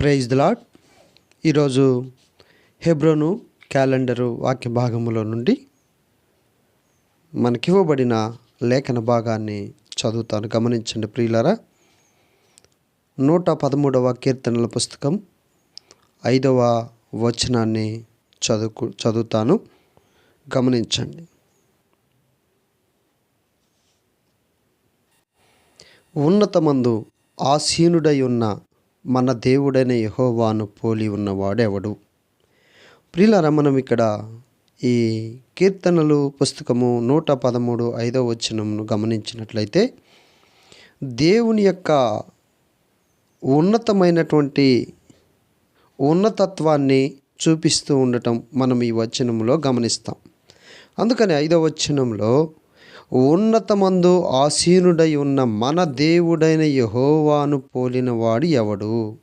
Praise the lord ఈరోజు హెబ్రోను calendar వాక్య భాగములో నుండి మనకివ్వబడిన లేఖన భాగాన్ని చదువుతాను. గమనించండి ప్రియులరా. నూట పదమూడవ కీర్తనల పుస్తకం ఐదవ వచనాన్ని చదువుకు చదువుతాను. గమనించండి. ఉన్నతమందు ఆసీనుడై ఉన్న మన దేవుడైన యహోవాను పోలి ఉన్నవాడెవడు? ప్రియులారా మనం ఇక్కడ ఈ కీర్తనలు పుస్తకము నూట పదమూడు ఐదవ వచనమును గమనించినట్లయితే దేవుని యొక్క ఉన్నతమైనటువంటి ఉన్నతత్వాన్ని చూపిస్తూ ఉండటం మనం ఈ వచనంలో గమనిస్తాం. అందుకని ఐదవ వచనంలో ఉన్నతమందు ఆసీనుడై ఉన్న మన దేవుడైన యహోవాను పోలినవాడు ఎవడు?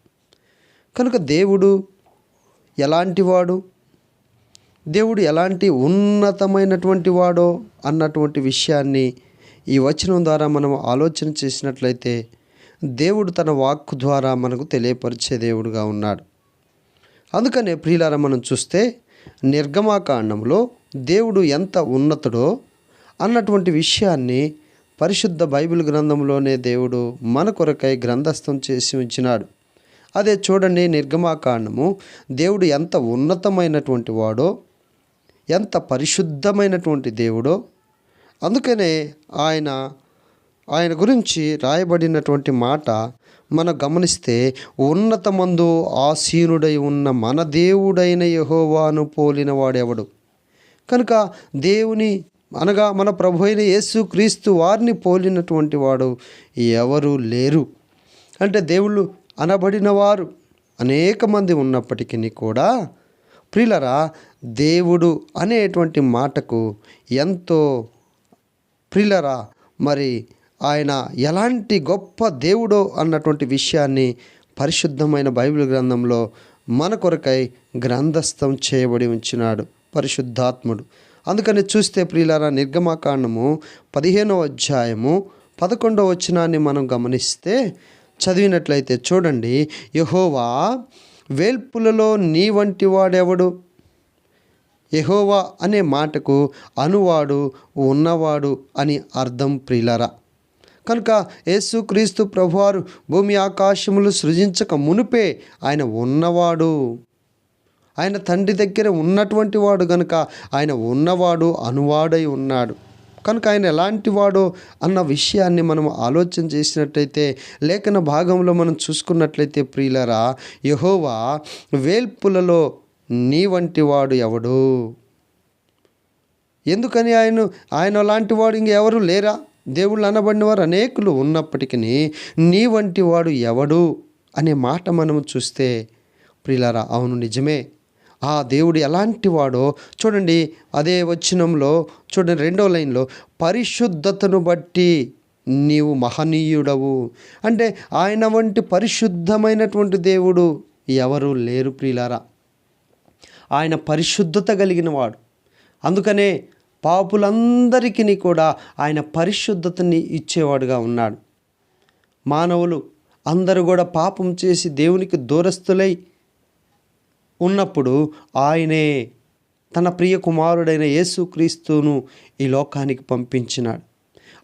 కనుక దేవుడు ఎలాంటివాడు? దేవుడు ఎలాంటి ఉన్నతమైనటువంటి వాడో అన్నటువంటి విషయాన్ని ఈ వచనం ద్వారా మనం ఆలోచన చేసినట్లయితే దేవుడు తన వాక్కు ద్వారా మనకు తెలియపరిచే దేవుడుగా ఉన్నాడు. అందుకనే ప్రియులారా మనం చూస్తే నిర్గమాకాండంలో దేవుడు ఎంత ఉన్నతుడో అన్నటువంటి విషయాన్ని పరిశుద్ధ బైబిల్ గ్రంథంలోనే దేవుడు మన కొరకై గ్రంథస్థం చేసి ఉంచినాడు. అదే చూడండి నిర్గమాకాండము. దేవుడు ఎంత ఉన్నతమైనటువంటి వాడో ఎంత పరిశుద్ధమైనటువంటి దేవుడో అందుకనే ఆయన ఆయన గురించి రాయబడినటువంటి మాట మనం గమనిస్తే ఉన్నతమందు ఆసీనుడై ఉన్న మన దేవుడైన యహోవాను పోలిన వాడెవడు? కనుక దేవుని అనగా మన ప్రభు అయిన యేసు క్రీస్తు వారిని పోలినటువంటి వాడు ఎవరు లేరు. అంటే దేవుళ్ళు అనబడిన వారు అనేక మంది ఉన్నప్పటికీ కూడా ప్రిలరా దేవుడు అనేటువంటి మాటకు ఎంతో ప్రిలరా మరి ఆయన ఎలాంటి గొప్ప దేవుడో అన్నటువంటి విషయాన్ని పరిశుద్ధమైన బైబిల్ గ్రంథంలో మన కొరకై గ్రంథస్థం చేయబడి ఉంచినాడు పరిశుద్ధాత్ముడు. అందుకని చూస్తే ప్రియులారా నిర్గమకాండము పదిహేనవ అధ్యాయము పదకొండవ వచనాన్ని మనం గమనిస్తే చదివినట్లయితే చూడండి యహోవా వేల్పులలో నీ వంటి వాడెవడు? యహోవా అనే మాటకు అనువాడు ఉన్నవాడు అని అర్థం ప్రియులరా. కనుక యేసుక్రీస్తు ప్రభువారు భూమి ఆకాశములు సృజించక మునుపే ఆయన ఉన్నవాడు. ఆయన తండ్రి దగ్గర ఉన్నటువంటి వాడు కనుక ఆయన ఉన్నవాడు అనువాడై ఉన్నాడు. కనుక ఆయన ఎలాంటి వాడో అన్న విషయాన్ని మనం ఆలోచన చేసినట్లయితే లేఖన భాగంలో మనం చూసుకున్నట్లయితే ప్రియులరా యహోవా వేల్పులలో నీ వంటి వాడు ఎవడు? ఎందుకని ఆయన ఆయన లాంటి వాడు ఇంకెవరు లేరా? దేవుళ్ళు అనబడిన వారు అనేకులు ఉన్నప్పటికీ నీ వంటి వాడు ఎవడు? అనే మాట మనం చూస్తే ప్రియులారా అవును నిజమే. ఆ దేవుడు ఎలాంటి వాడో చూడండి అదే వచనంలో చూడండి రెండో లైన్లో పరిశుద్ధతను బట్టి నీవు మహనీయుడవు. అంటే ఆయన వంటి పరిశుద్ధమైనటువంటి దేవుడు ఎవరు లేరు ప్రియులారా. ఆయన పరిశుద్ధత కలిగిన వాడు. అందుకనే పాపులందరికీ కూడా ఆయన పరిశుద్ధతని ఇచ్చేవాడుగా ఉన్నాడు. మానవులు అందరూ కూడా పాపం చేసి దేవునికి దూరస్తులై ఉన్నప్పుడు ఆయనే తన ప్రియ కుమారుడైన యేసుక్రీస్తును ఈ లోకానికి పంపించినాడు.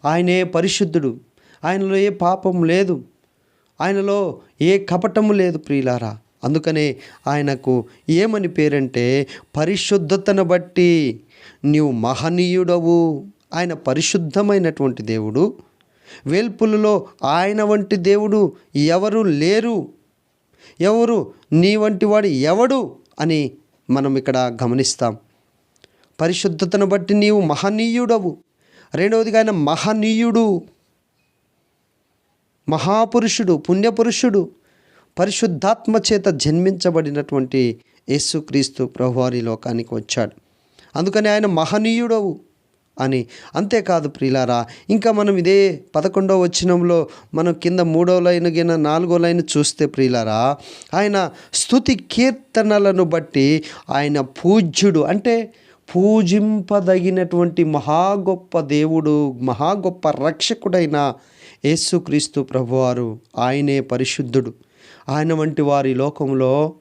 ఆయనే పరిశుద్ధుడు. ఆయనలో ఏ పాపం లేదు. ఆయనలో ఏ కపటము లేదు ప్రియులారా. అందుకనే ఆయనకు ఏమని పేరంటే పరిశుద్ధతను బట్టి నీవు మహనీయుడవు. ఆయన పరిశుద్ధమైనటువంటి దేవుడు. వేల్పులలో ఆయన వంటి దేవుడు ఎవరు లేరు. ఎవరు? నీ వంటి వాడు ఎవడు? అని మనం ఇక్కడ గమనిస్తాం. పరిశుద్ధతను బట్టి నీవు మహనీయుడవు. రెండవదిగా ఆయన మహనీయుడు. మహాపురుషుడు పుణ్యపురుషుడు. పరిశుద్ధాత్మ చేత జన్మించబడినటువంటి యేసుక్రీస్తు ప్రభువారి లోకానికి వచ్చాడు. అందుకని ఆయన మహనీయుడవు. అని. అంతేకాదు ప్రియులారా ఇంకా మనం ఇదే పదకొండవ వచనంలో మనం కింద మూడో లైన్ గిన నాలుగో లైన్ చూస్తే ప్రియులారా ఆయన స్థుతి కీర్తనలను బట్టి ఆయన పూజ్యుడు అంటే పూజింపదగినటువంటి మహా గొప్ప దేవుడు మహా గొప్ప రక్షకుడైన యేసుక్రీస్తు ప్రభువారు ఆయనే పరిశుద్ధుడు. ఆయన వంటి వారి లోకంలో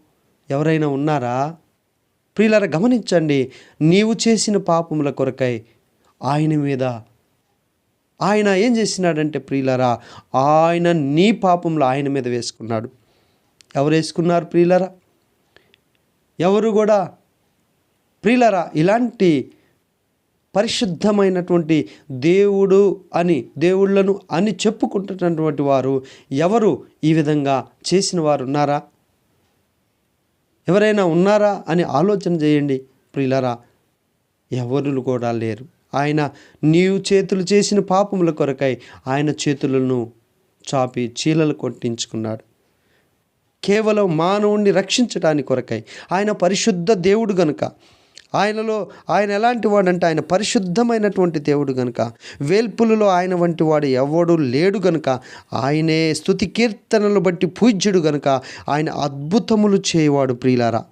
ఎవరైనా ఉన్నారా? ప్రియులారా గమనించండి నీవు చేసిన పాపముల కొరకై ఆయన మీద. ఆయన ఏం చేసినాడంటే ప్రియులరా ఆయన నీ పాపంలో ఆయన మీద వేసుకున్నాడు. ఎవరు వేసుకున్నారు ప్రియులరా? ఎవరు కూడా? ప్రియులరా ఇలాంటి పరిశుద్ధమైనటువంటి దేవుడు అని దేవుళ్ళను అని చెప్పుకుంటున్నటువంటి వారు ఎవరు? ఈ విధంగా చేసిన వారు ఉన్నారా? ఎవరైనా ఉన్నారా అని ఆలోచన చేయండి ప్రియులరా. ఎవరు కూడా లేరు. ఆయన నీవు చేతులు చేసిన పాపముల కొరకై ఆయన చేతులను చాపి చీలలు కొట్టించుకున్నాడు. కేవలం మానవుణ్ణి రక్షించడానికి కొరకై ఆయన పరిశుద్ధ దేవుడు గనుక ఆయనలో ఆయన ఎలాంటి వాడంటే ఆయన పరిశుద్ధమైనటువంటి దేవుడు గనుక వేల్పులలో ఆయన వంటి వాడు ఎవడు లేడు గనుక ఆయనే స్తుతి కీర్తనలు బట్టి పూజ్యుడు గనుక ఆయన అద్భుతములు చేయవాడు ప్రియులారా.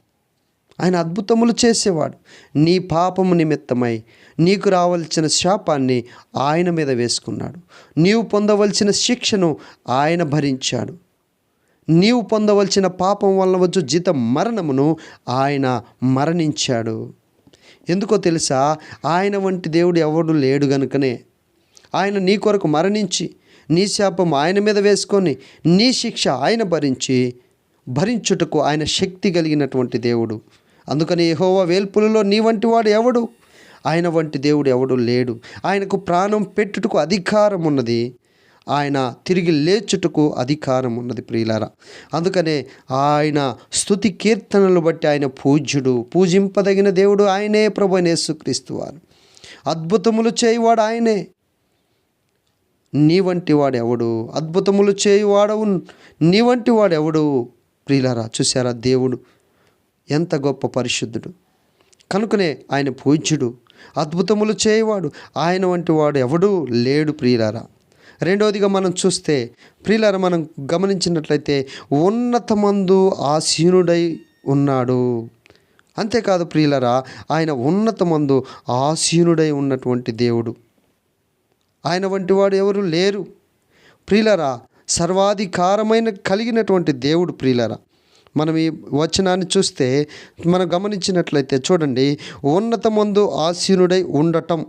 ఆయన అద్భుతములు చేసేవాడు. నీ పాపము నిమిత్తమై నీకు రావలసిన శాపాన్ని ఆయన మీద వేసుకున్నాడు. నీవు పొందవలసిన శిక్షను ఆయన భరించాడు. నీవు పొందవలసిన పాపం వల్ల వచ్చు జీత మరణమును ఆయన మరణించాడు. ఎందుకో తెలుసా? ఆయన వంటి దేవుడు ఎవడు లేడు గనుకనే. ఆయన నీ కొరకు మరణించి నీ శాపం ఆయన మీద వేసుకొని నీ శిక్ష ఆయన భరించి భరించుటకు ఆయన శక్తి కలిగినటువంటి దేవుడు. అందుకని యెహోవా వేల్పులలో నీ వంటి వాడు ఎవడు? ఆయన వంటి దేవుడు ఎవడు లేడు. ఆయనకు ప్రాణం పెట్టుటకు అధికారం ఉన్నది. ఆయన తిరిగి లేచుటకు అధికారం ఉన్నది ప్రియులారా. అందుకనే ఆయన స్తుతి కీర్తనలు బట్టి ఆయన పూజ్యుడు పూజింపదగిన దేవుడు ఆయనే ప్రభు యేసుక్రీస్తు వారు. అద్భుతములు చేయువాడు ఆయనే. నీ వంటి వాడు ఎవడు? అద్భుతములు చేయువాడవు నీ వంటి వాడు ఎవడు? ప్రియులారా చూసారా దేవుడు ఎంత గొప్ప పరిశుద్ధుడు. కనుకనే ఆయన పూజ్యుడు అద్భుతములు చేయవాడు. ఆయన వంటి వాడు ఎవడూ లేడు ప్రియులారా. రెండవదిగా మనం చూస్తే ప్రియులారా మనం గమనించినట్లయితే ఉన్నతమందు ఆసీనుడై ఉన్నాడు. అంతేకాదు ప్రియులరా ఆయన ఉన్నతమందు ఆసీనుడై ఉన్నటువంటి దేవుడు. ఆయన వంటి వాడు ఎవరు లేరు. ప్రియులరా సర్వాధికారమైన కలిగినటువంటి దేవుడు ప్రియులరా. మనం ఈ వచనాన్ని చూస్తే మనం గమనించినట్లయితే చూడండి ఉన్నతమందు ఆసీనుడై ఉండటం.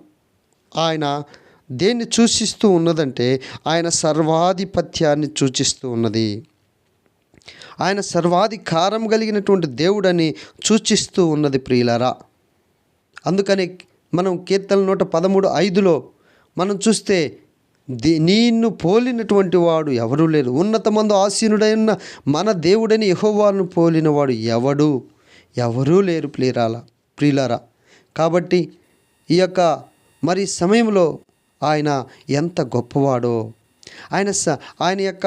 ఆయన దేన్ని సూచిస్తూ ఉన్నదంటే ఆయన సర్వాధిపత్యాన్ని సూచిస్తూ ఉన్నది. ఆయన సర్వాధికారం కలిగినటువంటి దేవుడని సూచిస్తూ ఉన్నది ప్రియులరా. అందుకని మనం కీర్తన నూట పదమూడు ఐదులో మనం చూస్తే నిన్ను పోలినటువంటి వాడు ఎవరూ లేరు. ఉన్నతమందు ఆసీనుడైన ఉన్న మన దేవుడని యహోవాను పోలినవాడు ఎవడు? ఎవరూ లేరు ప్రియురాల ప్రియులారా. కాబట్టి ఈ యొక్క మరి సమయంలో ఆయన ఎంత గొప్పవాడో ఆయన స ఆయన యొక్క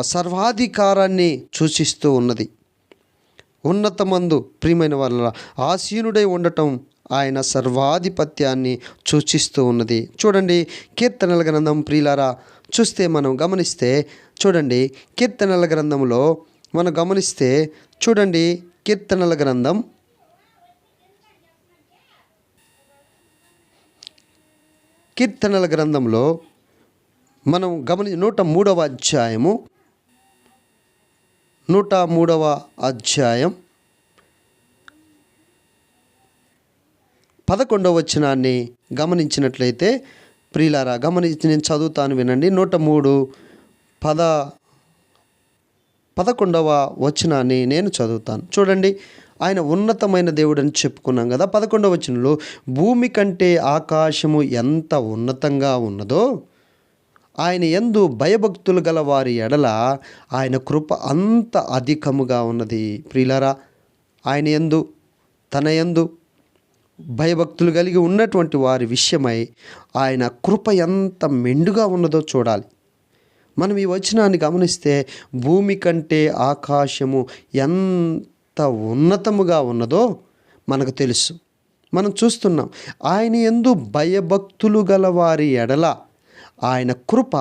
సర్వాధికారాన్ని సూచిస్తూ ఉన్నది. ఉన్నతమందు ప్రియమైన వాళ్ళ ఆసీనుడై ఉండటం ఆయన సర్వాధిపత్యాన్ని సూచిస్తూ ఉన్నది. చూడండి కీర్తనల గ్రంథం ప్రియులారా చూస్తే మనం గమనిస్తే చూడండి కీర్తనల గ్రంథంలో మనం గమనిస్తే చూడండి కీర్తనల గ్రంథం కీర్తనల గ్రంథంలో మనం గమని నూట మూడవ అధ్యాయము నూట మూడవ అధ్యాయం. పదకొండవ వచనాన్ని గమనించినట్లయితే ప్రియులారా గమనించి నేను చదువుతాను వినండి. నూట మూడు పద పదకొండవ వచనాన్ని నేను చదువుతాను. చూడండి ఆయన ఉన్నతమైన దేవుడు అని చెప్పుకున్నాం కదా. పదకొండవ వచనంలో భూమి కంటే ఆకాశము ఎంత ఉన్నతంగా ఉన్నదో ఆయన ఎందు భయభక్తులు గల వారి ఎడల ఆయన కృప అంత అధికముగా ఉన్నది. ప్రియులారా ఆయన ఎందు తన ఎందు భయభక్తులు కలిగి ఉన్నటువంటి వారి విషయమై ఆయన కృప ఎంత మెండుగా ఉన్నదో చూడాలి. మనం ఈ వచనాన్ని గమనిస్తే భూమి కంటే ఆకాశము ఎంత ఉన్నతముగా ఉన్నదో మనకు తెలుసు. మనం చూస్తున్నాం ఆయన ఎందు భయభక్తులు గల వారి ఎడల ఆయన కృప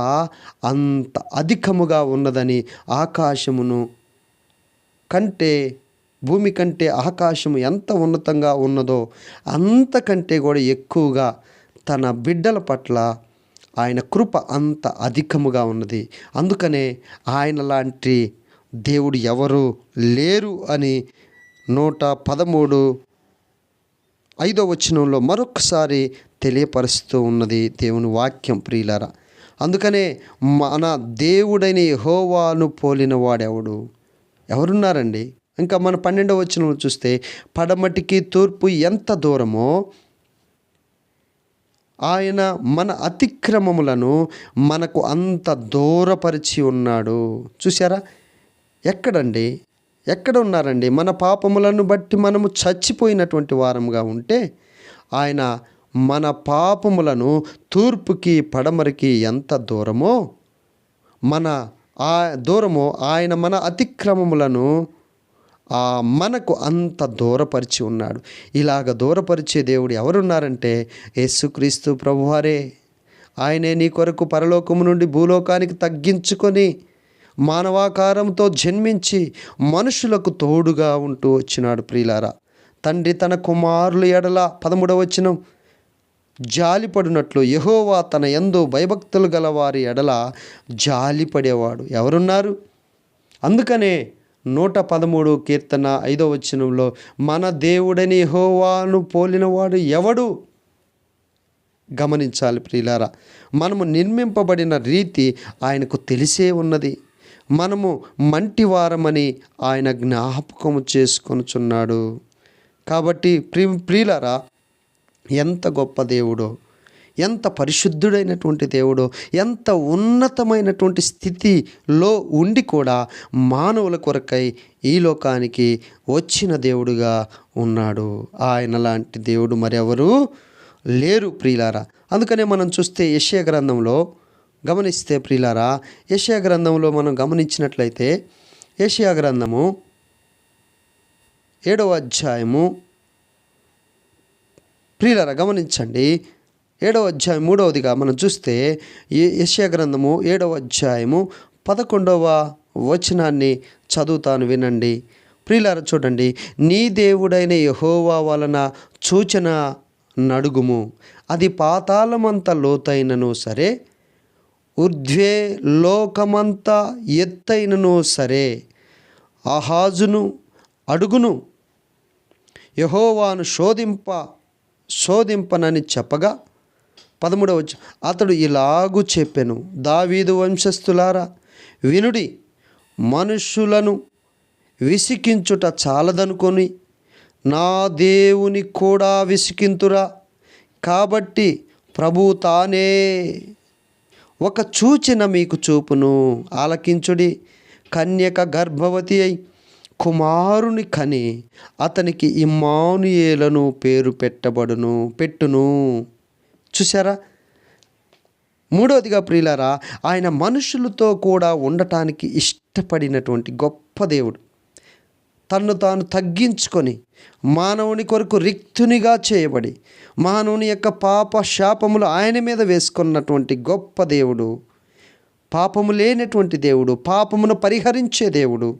అంత అధికముగా ఉన్నదని ఆకాశమును కంటే భూమి కంటే ఆకాశం ఎంత ఉన్నతంగా ఉన్నదో అంతకంటే కూడా ఎక్కువగా తన బిడ్డల పట్ల ఆయన కృప అంత అధికముగా ఉన్నది. అందుకనే ఆయన లాంటి దేవుడు ఎవరు లేరు అని నూట పదమూడు ఐదో వచనంలో మరొకసారి తెలియపరుస్తూ ఉన్నది దేవుని వాక్యం ప్రియులరా. అందుకనే మన దేవుడైన హోవాను పోలిన వాడెవడు? ఎవరున్నారండి? ఇంకా మన పన్నెండవ వచనం చూస్తే పడమటికి తూర్పు ఎంత దూరమో ఆయన మన అతిక్రమములను మనకు అంత దూరపరిచి ఉన్నాడు. చూసారా ఎక్కడండి? ఎక్కడ ఉన్నారండి? మన పాపములను బట్టి మనము చచ్చిపోయినటువంటి వారముగా ఉంటే ఆయన మన పాపములను తూర్పుకి పడమరికి ఎంత దూరమో మన ఆ దూరమో ఆయన మన అతిక్రమములను మనకు అంత దూరపరిచి ఉన్నాడు. ఇలాగ దూరపరిచే దేవుడు ఎవరున్నారంటే యేసుక్రీస్తు ప్రభువారే. ఆయనే నీ కొరకు పరలోకము నుండి భూలోకానికి తగ్గించుకొని మానవాకారంతో జన్మించి మనుషులకు తోడుగా ఉంటూ వచ్చినాడు ప్రియులారా. తండ్రి తన కుమారులు ఎడల పదమూడవ వచనం జాలిపడినట్లు యహోవా తన ఎందు భయభక్తులు గల వారి ఎడల జాలిపడేవాడు ఎవరున్నారు? అందుకనే నూట పదమూడు కీర్తన ఐదో వచనంలో మన దేవుడని హోవాను పోలినవాడు ఎవడు? గమనించాలి ప్రియులారా మనము నిర్మింపబడిన రీతి ఆయనకు తెలిసే ఉన్నది. మనము మంటివారమని ఆయన జ్ఞాపకము చేసుకొనుచున్నాడు. కాబట్టి ప్రి ప్రియులారా ఎంత గొప్ప దేవుడో ఎంత పరిశుద్ధుడైనటువంటి దేవుడో ఎంత ఉన్నతమైనటువంటి స్థితిలో ఉండి కూడా మానవుల కొరకై ఈ లోకానికి వచ్చిన దేవుడుగా ఉన్నాడు. ఆయన లాంటి దేవుడు మరెవరు లేరు ప్రియులారా. అందుకనే మనం చూస్తే యశయ గ్రంథంలో గమనిస్తే ప్రియులారా యశయ గ్రంథంలో మనం గమనించినట్లయితే యెషయా గ్రంథము ఏడవ అధ్యాయము ప్రియులరా గమనించండి. ఏడవ అధ్యాయం మూడవదిగా మనం చూస్తే యశ్యా గ్రంథము ఏడవ అధ్యాయము పదకొండవ వచనాన్ని చదువుతాను వినండి. ప్రియులార చూడండి నీ దేవుడైన యహోవా వలన సూచన నడుగుము. అది పాతాళమంత లోతైనను సరే ఉర్ధ్వే లోకమంత ఎత్తైనను సరే. ఆహాజును అడుగును యహోవాను శోధింప శోధింపనని చెప్పగా పదమూడవచ్చు అతడు ఇలాగు చెప్పెను. దావీదు వంశస్థులారా వినుడి మనుషులను విసికించుట చాలదనుకొని నా దేవుని కూడా విసికింతురా కాబట్టి ప్రభు తానే. ఒక సూచన మీకు చూపును. ఆలకించుడి కన్యక గర్భవతి అయి కుమారుని కని అతనికి ఇమ్మానుయేలను పేరు పెట్టబడును పెట్టును. చూసారా మూడవదిగా ప్రియులారా ఆయన మనుషులతో కూడా ఉండటానికి ఇష్టపడినటువంటి గొప్ప దేవుడు. తన్ను తాను తగ్గించుకొని మానవుని కొరకు రిక్తునిగా చేయబడి మానవుని యొక్క పాప శాపములు ఆయన మీద వేసుకున్నటువంటి గొప్ప దేవుడు పాపము లేనటువంటి దేవుడు పాపమును పరిహరించే దేవుడు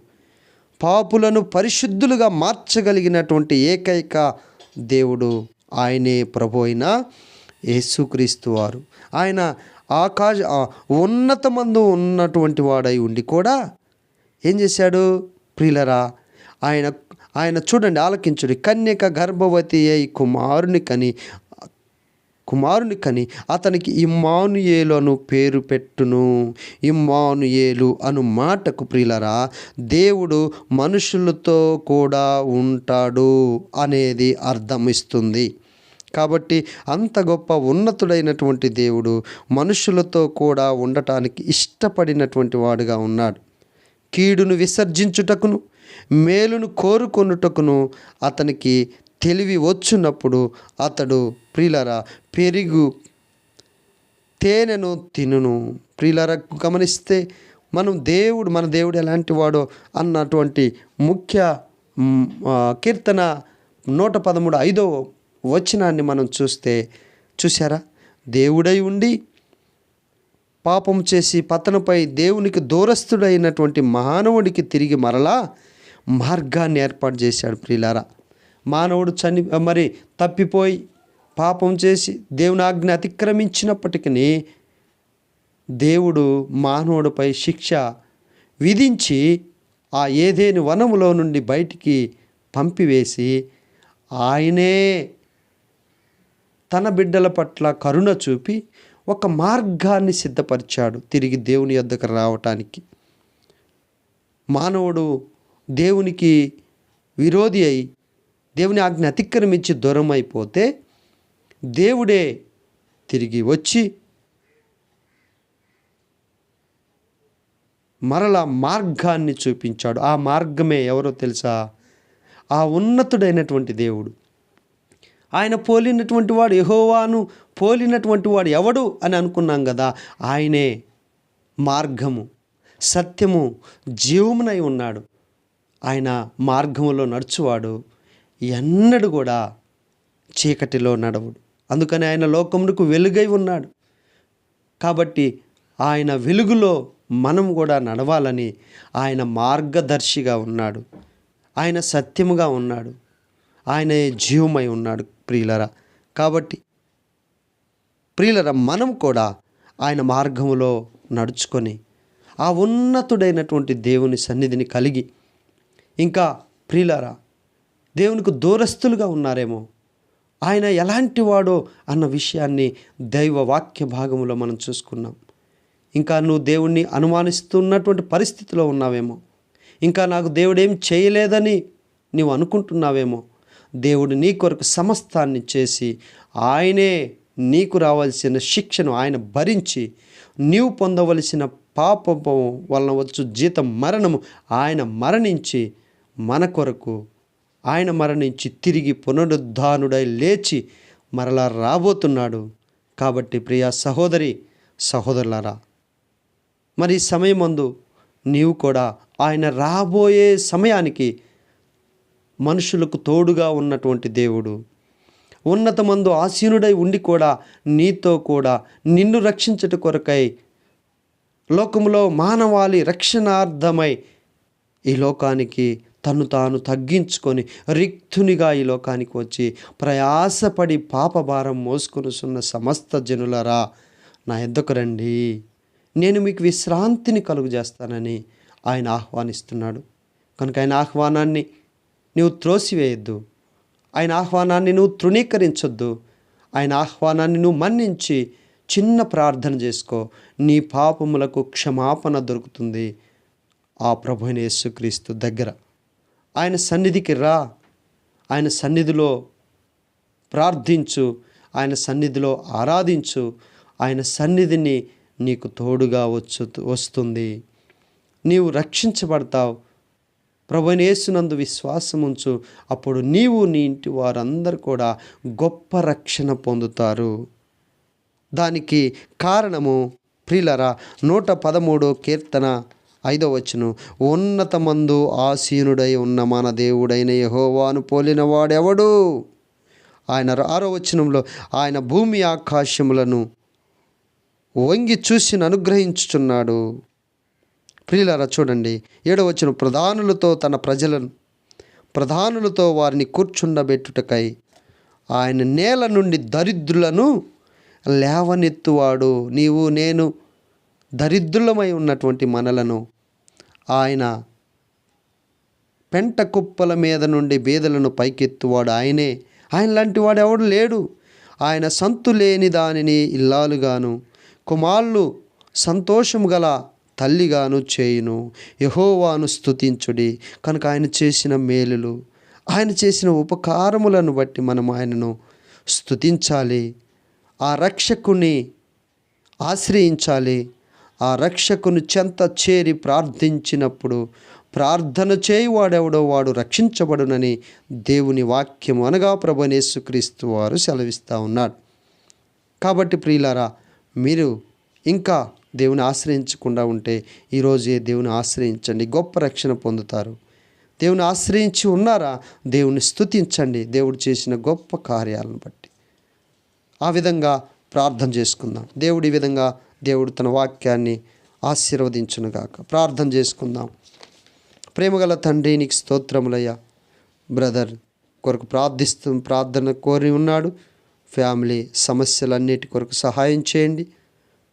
పాపులను పరిశుద్ధులుగా మార్చగలిగినటువంటి ఏకైక దేవుడు ఆయనే ప్రభు అయిన యేసుక్రీస్తు వారు. ఆయన ఆకాశ ఉన్నతమందు ఉన్నటువంటి వాడై ఉండి కూడా ఏం చేశాడు? ప్రియులరా ఆయన ఆయన చూడండి ఆలకించుడి. కన్యక గర్భవతి అయి కుమారుని కని కుమారుని కని అతనికి ఇమ్మానుయేలు అను పేరు పెట్టును. ఇమ్మానుయేలు అను మాటకు ప్రియులరా దేవుడు మనుషులతో కూడా ఉంటాడు అనేది అర్థం ఇస్తుంది. కాబట్టి అంత గొప్ప ఉన్నతుడైనటువంటి దేవుడు మనుషులతో కూడా ఉండటానికి ఇష్టపడినటువంటి వాడుగా ఉన్నాడు. కీడును విసర్జించుటకును మేలును కోరుకొనుటకును అతనికి తెలివి వచ్చినప్పుడు అతడు ప్రిలరా పెరుగు తేనెను తినును. ప్రిలరకు గమనిస్తే మనం దేవుడు మన దేవుడు ఎలాంటి వాడో అన్నటువంటి ముఖ్య కీర్తన నూట పదమూడు ఐదో వచనాన్ని మనం చూస్తే చూసారా దేవుడై ఉండి పాపం చేసి పతనపై దేవునికి దూరస్తుడైనటువంటి మానవుడికి తిరిగి మరలా మార్గాన్ని ఏర్పాటు చేశాడు ప్రియులారా. మానవుడు చని మరి తప్పిపోయి పాపం చేసి దేవుని ఆజ్ఞ అతిక్రమించినప్పటికీ దేవుడు మానవుడిపై శిక్ష విధించి ఆ ఏదేని వనములో నుండి బయటికి పంపివేసి ఆయనే తన బిడ్డల పట్ల కరుణ చూపి ఒక మార్గాన్ని సిద్ధపరిచాడు తిరిగి దేవుని యొద్దకు రావటానికి. మానవుడు దేవునికి విరోధి అయి దేవుని ఆజ్ఞ అతిక్రమించి దూరం అయిపోతే దేవుడే తిరిగి వచ్చి మరలా మార్గాన్ని చూపించాడు. ఆ మార్గమే ఎవరో తెలుసా? ఆ ఉన్నతుడైనటువంటి దేవుడు. ఆయన పోలినటువంటి వాడు యహోవాను పోలినటువంటి వాడు ఎవడు అని అనుకున్నాం కదా ఆయనే మార్గము సత్యము జీవమునై ఉన్నాడు. ఆయన మార్గములో నడుచువాడు ఎన్నడూ కూడా చీకటిలో నడవుడు. అందుకని ఆయన లోకమునకు వెలుగై ఉన్నాడు. కాబట్టి ఆయన వెలుగులో మనం కూడా నడవాలని ఆయన మార్గదర్శిగా ఉన్నాడు. ఆయన సత్యముగా ఉన్నాడు. ఆయన జీవమై ఉన్నాడు. ప్రియులరా. కాబట్టి ప్రియులరా మనం కూడా ఆయన మార్గములో నడుచుకొని ఆ ఉన్నతుడైనటువంటి దేవుని సన్నిధిని కలిగి ఇంకా ప్రియులరా దేవునికి దూరస్తులుగా ఉన్నారేమో. ఆయన ఎలాంటి వాడో అన్న విషయాన్ని దైవ వాక్య భాగంలో మనం చూసుకున్నాం. ఇంకా నువ్వు దేవుణ్ణి అనుమానిస్తున్నటువంటి పరిస్థితిలో ఉన్నావేమో. ఇంకా నాకు దేవుడేం చేయలేదని నీవు అనుకుంటున్నావేమో. దేవుడు నీ కొరకు సమస్తాన్ని చేసి ఆయనే నీకు రావాల్సిన శిక్షను ఆయన భరించి నీవు పొందవలసిన పాపము వలన వచ్చు జీతం మరణము ఆయన మరణించి మన కొరకు ఆయన మరణించి తిరిగి పునరుద్ధానుడై లేచి మరలా రాబోతున్నాడు. కాబట్టి ప్రియా సహోదరి సహోదరులారా మరి సమయమందు నీవు కూడా ఆయన రాబోయే సమయానికి మనుషులకు తోడుగా ఉన్నటువంటి దేవుడు. ఉన్నతమందు ఆసీనుడై ఉండి కూడా నీతో కూడా నిన్ను రక్షించట కొరకై లోకములో మానవాళి రక్షణార్థమై ఈ లోకానికి తను తాను తగ్గించుకొని రిక్తునిగా ఈ లోకానికి వచ్చి ప్రయాసపడి పాపభారం మోసుకొనుసున్న సమస్త జనులరా నా ఎద్దకు రండి. నేను మీకు విశ్రాంతిని కలుగు చేస్తానని ఆయన ఆహ్వానిస్తున్నాడు. కనుక ఆయన ఆహ్వానాన్ని నువ్వు త్రోసివేయద్దు. ఆయన ఆహ్వానాన్ని నువ్వు తృణీకరించొద్దు. ఆయన ఆహ్వానాన్ని నువ్వు మన్నించి చిన్న ప్రార్థన చేసుకో. నీ పాపములకు క్షమాపణ దొరుకుతుంది. ఆ ప్రభుని యేసుక్రీస్తు దగ్గర. ఆయన సన్నిధికి రా. ఆయన సన్నిధిలో ప్రార్థించు. ఆయన సన్నిధిలో ఆరాధించు. ఆయన సన్నిధిని నీకు తోడుగా వచ్చు వస్తుంది. నీవు రక్షించబడతావు. ప్రభునేసునందు విశ్వాసముంచు ఉంచు. అప్పుడు నీవు నీ ఇంటి వారందరూ కూడా గొప్ప రక్షణ పొందుతారు. దానికి కారణము ప్రిలరా నూట పదమూడు కీర్తన ఐదో వచ్చును ఉన్నతమందు ఆసీనుడై ఉన్న మన దేవుడైన యహోవాను పోలిన వాడెవడు? ఆయన ఆరో వచనంలో ఆయన భూమి ఆకాశములను వంగి చూసి అనుగ్రహించుచున్నాడు ప్రియులారా చూడండి. ఏడవచ్చిన ప్రధానులతో తన ప్రజలను ప్రధానులతో వారిని కూర్చుండబెట్టుటకై ఆయన నేల నుండి దరిద్రులను లేవనెత్తువాడు. నీవు నేను దరిద్రులమై ఉన్నటువంటి మనలను ఆయన పెంట కుప్పల మీద నుండి బీదలను పైకెత్తువాడు ఆయనే. ఆయన లాంటి వాడు ఎవడు లేడు. ఆయన సంతు లేని దానిని ఇల్లాలుగాను. కుమారులు సంతోషము గల తల్లిగాను చేయును. యహోవాను స్తుతించుడి. కనుక ఆయన చేసిన మేలులు ఆయన చేసిన ఉపకారములను బట్టి మనం ఆయనను స్తుతించాలి. ఆ రక్షకుని ఆశ్రయించాలి. ఆ రక్షకుని చెంత చేరి ప్రార్థించినప్పుడు ప్రార్థన చేయువాడెవడో వాడు రక్షించబడునని దేవుని వాక్యం అనగా ప్రభనేసుక్రీస్తు వారు సెలవిస్తూ ఉన్నాడు. కాబట్టి ప్రియులారా మీరు ఇంకా దేవుని ఆశ్రయించకుండా ఉంటే ఈరోజే దేవుని ఆశ్రయించండి గొప్ప రక్షణ పొందుతారు. దేవుని ఆశ్రయించి ఉన్నారా? దేవుని స్థుతించండి దేవుడు చేసిన గొప్ప కార్యాలను బట్టి. ఆ విధంగా ప్రార్థన చేసుకుందాం. దేవుడి విధంగా దేవుడు తన వాక్యాన్ని ఆశీర్వదించునుగాక. ప్రార్థన చేసుకుందాం. ప్రేమగల తండ్రి నీకు స్తోత్రములయ్యా. బ్రదర్ కొరకు ప్రార్థిస్తూ ప్రార్థన కోరి ఉన్నాడు. ఫ్యామిలీ సమస్యలన్నిటి కొరకు సహాయం చేయండి.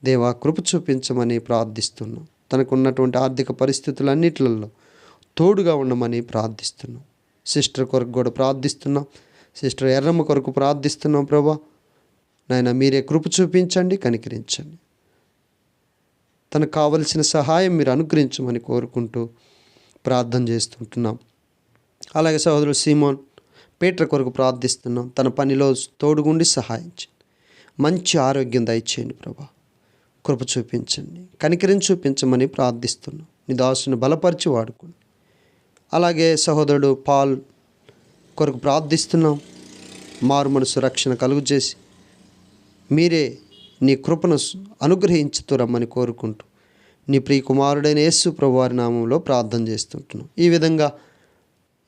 దేవా కృప చూపించమని ప్రార్థిస్తున్నాం. తనకున్నటువంటి ఆర్థిక పరిస్థితులన్నిట్లలో తోడుగా ఉండమని ప్రార్థిస్తున్నాం. సిస్టర్ కొరకు కూడా ప్రార్థిస్తున్నాం. సిస్టర్ ఎర్రమ్మ కొరకు ప్రార్థిస్తున్నాం ప్రభా. నాయన మీరే కృప చూపించండి కనికరించండి. తనకు కావలసిన సహాయం మీరు అనుగ్రహించమని కోరుకుంటూ ప్రార్థన చేస్తుంటున్నాం. అలాగే సహోదరుడు సీమోన్ పీటర్ కొరకు ప్రార్థిస్తున్నాం. తన పనిలో తోడుగుండి సహాయించండి. మంచి ఆరోగ్యం దయచేయండి ప్రభా. కృప చూపించండి. కనికరం చూపించమని ప్రార్థిస్తున్నాం. నీ దాసుని బలపరిచి వాడుకోండి. అలాగే సహోదరుడు పాల్ కొరకు ప్రార్థిస్తున్నాం. మారు మనసు రక్షణ కలుగు చేసి మీరే నీ కృపను అనుగ్రహించుతూ రమ్మని కోరుకుంటూ నీ ప్రియ కుమారుడైన యేసు ప్రభువారి నామంలో ప్రార్థన చేస్తుంటున్నాం. ఈ విధంగా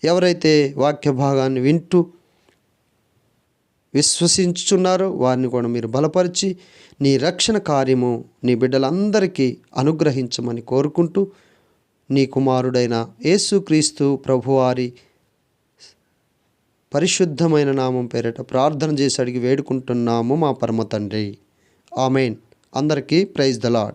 ఎవరైతే వాక్య భాగాన్ని వింటూ విశ్వసించుచున్నారో. వారిని కూడా మీరు బలపరిచి నీ రక్షణ కార్యము నీ బిడ్డలందరికీ అనుగ్రహించమని కోరుకుంటూ నీ కుమారుడైన యేసుక్రీస్తు ప్రభువారి పరిశుద్ధమైన నామం పేరిట ప్రార్థన చేసి అడిగి వేడుకుంటున్నాము మా పరమ తండ్రి. ఆమెన్. అందరికీ ప్రైజ్ ద లాడ్